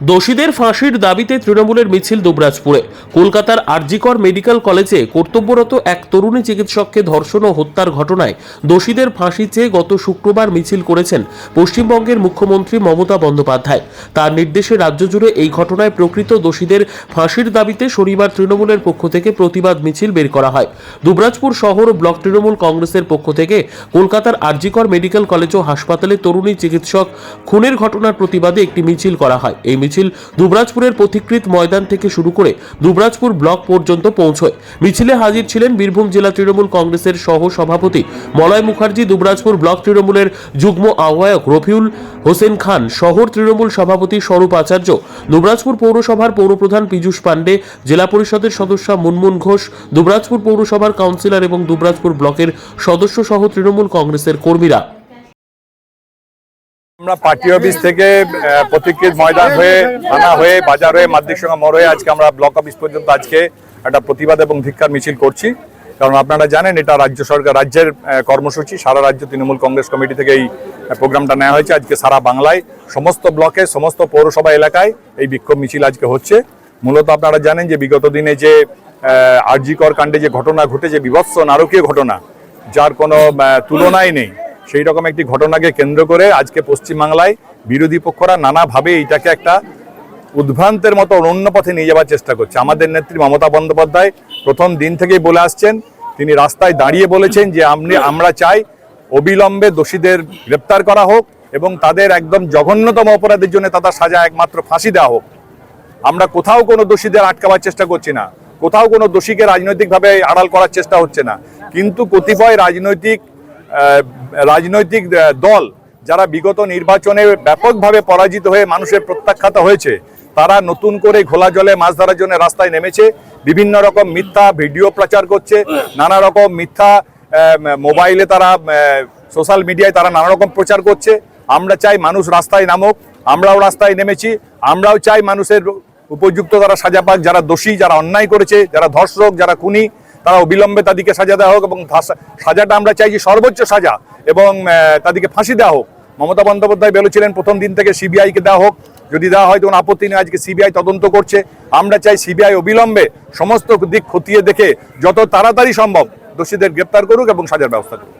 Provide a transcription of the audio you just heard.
দোষীদের ফাঁসির দাবিতে তৃণমূলের মিছিল দুবরাজপুরে। কলকাতার আরজিকর মেডিকেল কলেজে কর্তব্যরত এক তরুণী চিকিৎসককে ধর্ষণ ও হত্যার ঘটনায় দোষীদের ফাঁসি চেয়ে গত শুক্রবার মিছিল করেছেন পশ্চিমবঙ্গের মুখ্যমন্ত্রী মমতা বন্দ্যোপাধ্যায়। তার নির্দেশে রাজ্য জুড়ে এই ঘটনায় প্রকৃত দোষীদের ফাঁসির দাবিতে শনিবার তৃণমূলের পক্ষ থেকে প্রতিবাদ মিছিল বের করা হয়। দুবরাজপুর শহর ও ব্লক তৃণমূল কংগ্রেসের পক্ষ থেকে কলকাতার আরজিকর মেডিকেল কলেজ ও হাসপাতালে তরুণী চিকিৎসক খুনের ঘটনার প্রতিবাদে একটি মিছিল করা হয়। এই মিছিল দুবরাজপুরের পথিকৃত ময়দান থেকে শুরু করে দুবরাজপুর ব্লক পর্যন্ত পৌঁছয়। মিছিলে হাজির ছিলেন বীরভূম জেলা তৃণমূল কংগ্রেসের সহ সভাপতি মলয় মুখার্জি, দুবরাজপুর ব্লক তৃণমূলের যুগ্ম আহ্বায়ক রফিউল হোসেন খান, শহর তৃণমূল সভাপতি স্বরূপ আচার্য, দুবরাজপুর পৌরসভার পৌরপ্রধান পীযূষ পাণ্ডে, জেলা পরিষদের সদস্য মুনমুন ঘোষ, দুবরাজপুর পৌরসভার কাউন্সিলর এবং দুবরাজপুর ব্লকের সদস্য সহ তৃণমূল কংগ্রেসের কর্মীরা। আমরা পার্টি অফিস থেকে প্রতীকৃত ময়দান হয়ে, থানা হয়ে, বাজার হয়ে মাধ্যমিক সঙ্গে মোড় হয়ে আজকে আমরা ব্লক অফিস পর্যন্ত আজকে একটা প্রতিবাদ এবং ধিক্ষার মিছিল করছি। কারণ আপনারা জানেন, এটা রাজ্য সরকার, রাজ্যের কর্মসূচি। সারা রাজ্য তৃণমূল কংগ্রেস কমিটি থেকে এই প্রোগ্রামটা নেওয়া হয়েছে আজকে সারা বাংলায়। সমস্ত ব্লকে, সমস্ত পৌরসভা এলাকায় এই বিক্ষোভ মিছিল আজকে হচ্ছে। মূলত আপনারা জানেন যে বিগত দিনে যে আরজিকর কাণ্ডে যে ঘটনা ঘটেছে, বিভৎস, নারকীয় ঘটনা, যার কোনো তুলনাই নেই। সেই রকম একটি ঘটনাকে কেন্দ্র করে আজকে পশ্চিমবাংলায় বিরোধী পক্ষরা নানাভাবে এইটাকে একটা উদ্ভ্রান্তের মতো অন্য পথে নিয়ে যাওয়ার চেষ্টা করছে। আমাদের নেত্রী মমতা বন্দ্যোপাধ্যায় প্রথম দিন থেকেই বলে আসছেন, তিনি রাস্তায় দাঁড়িয়ে বলেছেন যে আপনি, আমরা চাই অবিলম্বে দোষীদের গ্রেপ্তার করা হোক এবং তাদের একদম জঘন্যতম অপরাধের জন্য তাদের সাজা একমাত্র ফাঁসি দেওয়া হোক। আমরা কোথাও কোনো দোষীদের আটকাবার চেষ্টা করছি না, কোথাও কোনো দোষীকে রাজনৈতিকভাবে আড়াল করার চেষ্টা হচ্ছে না। কিন্তু কতিপয় রাজনৈতিক রাজনৈতিক দল যারা বিগত নির্বাচনে ব্যাপকভাবে পরাজিত হয়ে মানুষের প্রত্যাখ্যাত হয়েছে, তারা নতুন করে ঘোলা জলে মাছ ধরার জন্য রাস্তায় নেমেছে। বিভিন্ন রকম মিথ্যা ভিডিও প্রচার করছে, নানা রকম মিথ্যা মোবাইলে তারা সোশ্যাল মিডিয়ায় তারা নানা রকম প্রচার করছে। আমরা চাই মানুষ রাস্তায় নামুক, আমরাও রাস্তায় নেমেছি, আমরাও চাই মানুষের উপযুক্ত তারা সাজা পাক, যারা দোষী, যারা অন্যায় করেছে, যারা ধর্ষক, যারা খুনি, তারা অবিলম্বে তাদেরকে সাজা দেওয়া হোক এবং সাজাটা আমরা চাইছি সর্বোচ্চ সাজা। এবং তাদেরকে ফাঁসি দেওয়া হোক। মমতা বন্দ্যোপাধ্যায় বলেছিলেন, প্রথম দিন থেকে সিবিআইকে দেওয়া হোক। যদি দেওয়া হয়, তখন আপত্তি নেই। আজকে সিবিআই তদন্ত করছে। আমরা চাই সিবিআই অবিলম্বে সমস্ত দিক খতিয়ে দেখে যত তাড়াতাড়ি সম্ভব দোষীদের গ্রেপ্তার করুক এবং সাজার ব্যবস্থা করুক।